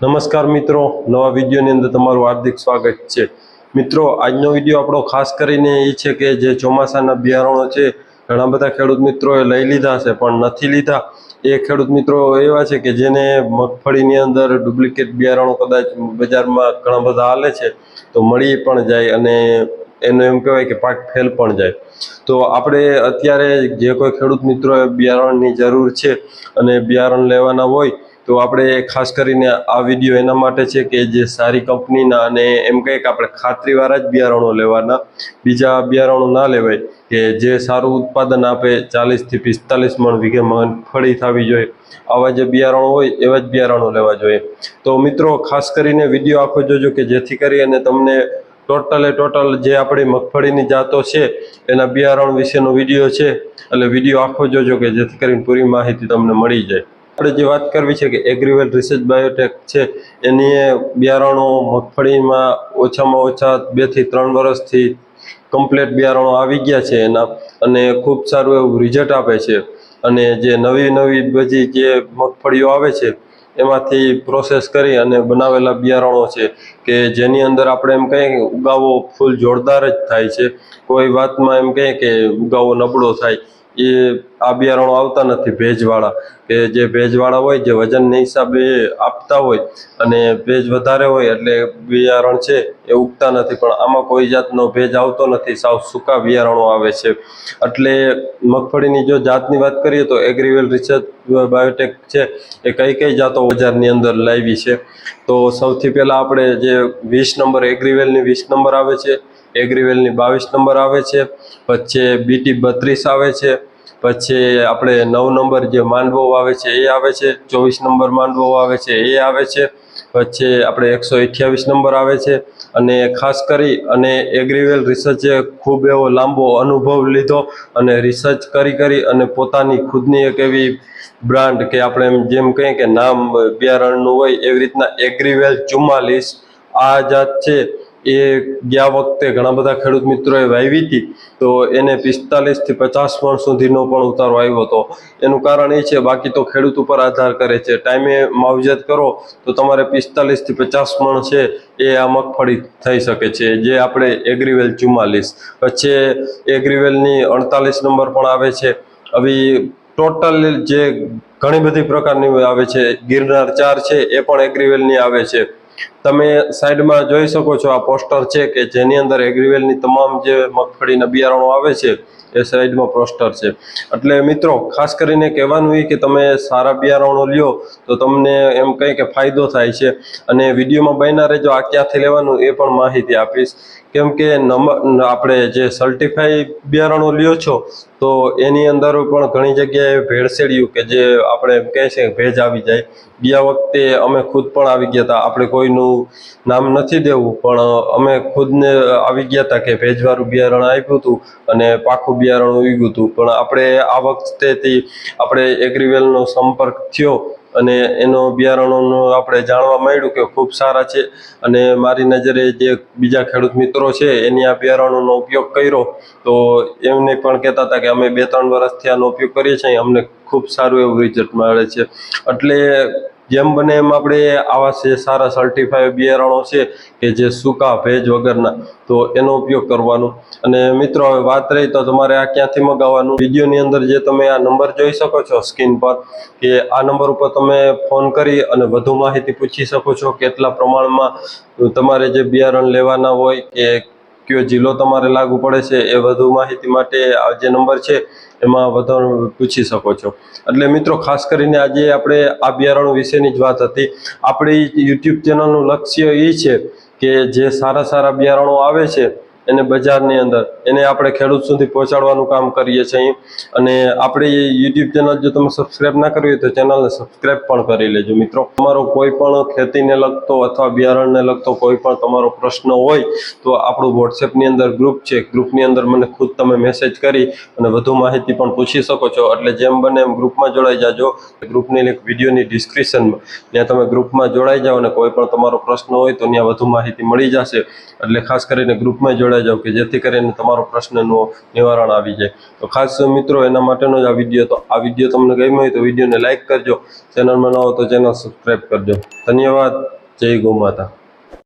નમસ્કાર મિત્રો, નવા વિડીયોની અંદર તમારું હાર્દિક સ્વાગત છે. મિત્રો, આજનો વીડિયો આપણો ખાસ કરીને એ છે કે જે ચોમાસાના બિયારણો છે, ઘણા બધા ખેડૂત મિત્રોએ લઈ લીધા છે, પણ નથી લીધા. એ ખેડૂત મિત્રો એવા છે કે જેને મગફળીની અંદર ડુપ્લિકેટ બિયારણો કદાચ બજારમાં ઘણા બધા હાલે છે, તો મળી પણ જાય અને એનું એમ કહેવાય કે પાક ફેલ પણ જાય. તો આપણે અત્યારે જે કોઈ ખેડૂત મિત્રોએ બિયારણની જરૂર છે અને બિયારણ લેવાના હોય તો આપણે ખાસ કરીને આ વીડિયો એના માટે છે કે જે સારી કંપનીના અને એમ કંઈક આપણે ખાતરીવાળા જ બિયારણો લેવાના. બીજા બિયારણો ના લેવાય કે જે સારું ઉત્પાદન આપે ચાલીસથી પિસ્તાલીસ મણ વીઘે મગફળી થવી જોઈએ. આવા જે બિયારણો હોય એવા જ બિયારણો લેવા જોઈએ. તો મિત્રો ખાસ કરીને વીડિયો આખો જોજો કે જેથી કરી અને તમને ટોટલે ટોટલ જે આપણી મગફળીની જાતો છે એના બિયારણ વિશેનો વીડિયો છે. એટલે વીડિયો આખો જોજો કે જેથી કરીને પૂરી માહિતી તમને મળી જાય. આપણે જે વાત કરવી છે કે એગ્રીવેલ રિસર્ચ બાયોટેક છે, એની બિયારણો મગફળીમાં ઓછામાં ઓછા બેથી ત્રણ વર્ષથી કમ્પ્લેટ બિયારણો આવી ગયા છે એના, અને ખૂબ સારું એવું રિઝલ્ટ આપે છે. અને જે નવી નવી બધી જે મગફળીઓ આવે છે, એમાંથી પ્રોસેસ કરી અને બનાવેલા બિયારણો છે, કે જેની અંદર આપણે એમ કહીએ કે ઉગાવો ફૂલ જોરદાર જ થાય છે. કોઈ વાતમાં એમ કહીએ કે ઉગાવો નબળો થાય એ આ બિયારણો આવતા નથી, ભેજવાળા. કે જે ભેજવાળા હોય, જે વજનને હિસાબે આપતા હોય અને ભેજ વધારે હોય એટલે બિયારણ છે એ ઉગતા નથી. પણ આમાં કોઈ જાતનો ભેજ આવતો નથી, સાવ સૂકા બિયારણો આવે છે. એટલે મગફળીની જો જાતની વાત કરીએ તો એગ્રીવેલ રિસર્ચ બાયોટેક છે એ કઈ કઈ જાતો બજારની અંદર લાવી છે. તો સૌથી પહેલાં આપણે જે વીસ નંબર એગ્રીવેલની વીસ નંબર આવે છે એગ્રીવેલની બાવીસ નંબર આવે છે, પછી બીટી બત્રીસ આવે છે, પછી આપણે નવ નંબર જે માંડવો આવે છે એ આવે છે, ચોવીસ નંબર માંડવો આવે છે એ આવે છે, પછી આપણે એકસો અઠ્યાવીસ નંબર આવે છે, અને ખાસ કરી અને એગ્રીવેલ રિસર્ચે ખૂબ એવો લાંબો અનુભવ લીધો અને રિસર્ચ કરી કરી અને પોતાની ખુદની એક એવી બ્રાન્ડ કે આપણે એમ જેમ કહીએ કે નામ બિયારણનું હોય એવી રીતના એગ્રીવેલ ચુમ્માલીસ આ જાત છે. એ ગયા વખતે ઘણા બધા ખેડૂત મિત્રોએ વાવી હતી. તો એને પિસ્તાલીસથી પચાસ મણ સુધીનો પણ ઉતારો આવ્યો હતો. એનું કારણ એ છે, બાકી તો ખેડૂત ઉપર આધાર કરે છે. ટાઈમે માવજત કરો, તો તમારે પિસ્તાલીસથી પચાસ મણ છે એ આ મગફળી થઈ શકે છે, જે આપણે એગ્રીવેલ ચુમ્માલીસ. પછી એગ્રીવેલની અડતાલીસ નંબર પણ આવે છે. હવે ટોટલ જે ઘણી બધી પ્રકારની આવે છે, ગિરનાર ચાર છે, એ પણ એગ્રીવેલની આવે છે. તમે સાઈડમાં જોઈ શકો છો આ પોસ્ટર છે કે જેની અંદર એગ્રીવેલની તમામ જે મગફળીના બિયારણો આવે છે એ સાઈડમાં પ્રોસ્ટર છે. એટલે મિત્રો, ખાસ કરીને કહેવાનું એ કે તમે સારા બિયારણો લ્યો, તો તમને એમ કહે કે ફાયદો થાય છે. અને વિડીયોમાં બન્યા રહેજો, આ ક્યાંથી લેવાનું એ પણ માહિતી આપીશ. કેમ કે આપણે જે સર્ટિફાઈ બિયારણો લ્યો છો, તો એની અંદર પણ ઘણી જગ્યાએ ભેળસેડ્યું કે જે આપણે એમ કહે છે ભેજ આવી જાય. બીજા વખતે અમે ખુદ પણ આવી ગયા હતા. આપણે કોઈનું નામ નથી દેવું, પણ અમે ખુદને આવી ગયા હતા કે ભેજવાળું બિયારણ આપ્યું હતું અને પાકું બિયારણ ઉગ્યું હતું. પણ આપણે આ વખતેથી આપણે એગ્રીવેલનો સંપર્ક થયો અને એનો બિયારણોનો આપણે જાણવા મળ્યું કે ખૂબ સારા છે. અને મારી નજરે જે બીજા ખેડૂત મિત્રો છે, એની આ બિયારણોનો ઉપયોગ કર્યો. તો એમને પણ કહેતા હતા કે અમે બે ત્રણ વર્ષથી આનો ઉપયોગ કરીએ છીએ, અમને ખૂબ સારું એવું રિઝલ્ટ મળે છે. એટલે જેમ બને એમ આપણે આવા છે, સારા સર્ટિફાઈડ બિયારણો છે કે જે સૂકા ભેજ વગરના, તો એનો ઉપયોગ કરવાનો. અને મિત્રો, હવે વાત રહી તો તમારે આ ક્યાંથી મગાવવાનું? વિડીયોની અંદર જે તમે આ નંબર જોઈ શકો છો સ્ક્રીન પર, કે આ નંબર ઉપર તમે ફોન કરી અને વધુ માહિતી પૂછી શકો છો કેટલા પ્રમાણમાં તમારે જે બિયારણ લેવાના હોય, કે કયો જિલ્લો તમારે લાગુ પડે છે એ વધુ માહિતી માટે આ જે નંબર છે એમાં વધુ પૂછી શકો છો. એટલે મિત્રો ખાસ કરીને આજે આપણે આ બિયારણો વિશેની જ વાત હતી. આપણી યુટ્યુબ ચેનલનું લક્ષ્ય એ છે કે જે સારા સારા બિયારણો આવે છે એને બજારની અંદર, એને આપણે ખેડૂત સુધી પહોંચાડવાનું કામ કરીએ છીએ. અને આપણી યુટ્યુબ ચેનલ જો તમે સબસ્ક્રાઈબ ના કરી હોય તો ચેનલને સબસ્ક્રાઈબ પણ કરી લેજો મિત્રો. તમારો કોઈ પણ ખેતીને લગતો અથવા બિયારણને લગતો કોઈ પણ તમારો પ્રશ્ન હોય, તો આપણું વોટ્સએપની અંદર ગ્રુપ છે. ગ્રુપની અંદર મને ખુદ તમે મેસેજ કરી અને વધુ માહિતી પણ પૂછી શકો છો. એટલે જેમ બને એમ ગ્રુપમાં જોડાઈ જાજો. ગ્રુપની લિંક વિડીયોની ડિસ્ક્રિપ્શનમાં ત્યાં તમે ગ્રુપમાં જોડાઈ જાઓ અને કોઈ પણ તમારો પ્રશ્ન હોય તો ત્યાં વધુ માહિતી મળી જશે. એટલે ખાસ કરીને ગ્રુપમાં જોડાઈ જોડાઈ જાઓ કે જેથી કરીને તમારો પ્રશ્નનું નિવારણ આવી જાય. તો ખાસ મિત્રો, એના માટેનો જ આ વીડિયો, તો આ વીડિયો તમને ગમ્યો હોય તો વિડીયોને લાઇક કરજો. ચેનલમાં ન હો તો ચેનલ સબસ્ક્રાઈબ કરજો. ધન્યવાદ. જય ગૌ માતા.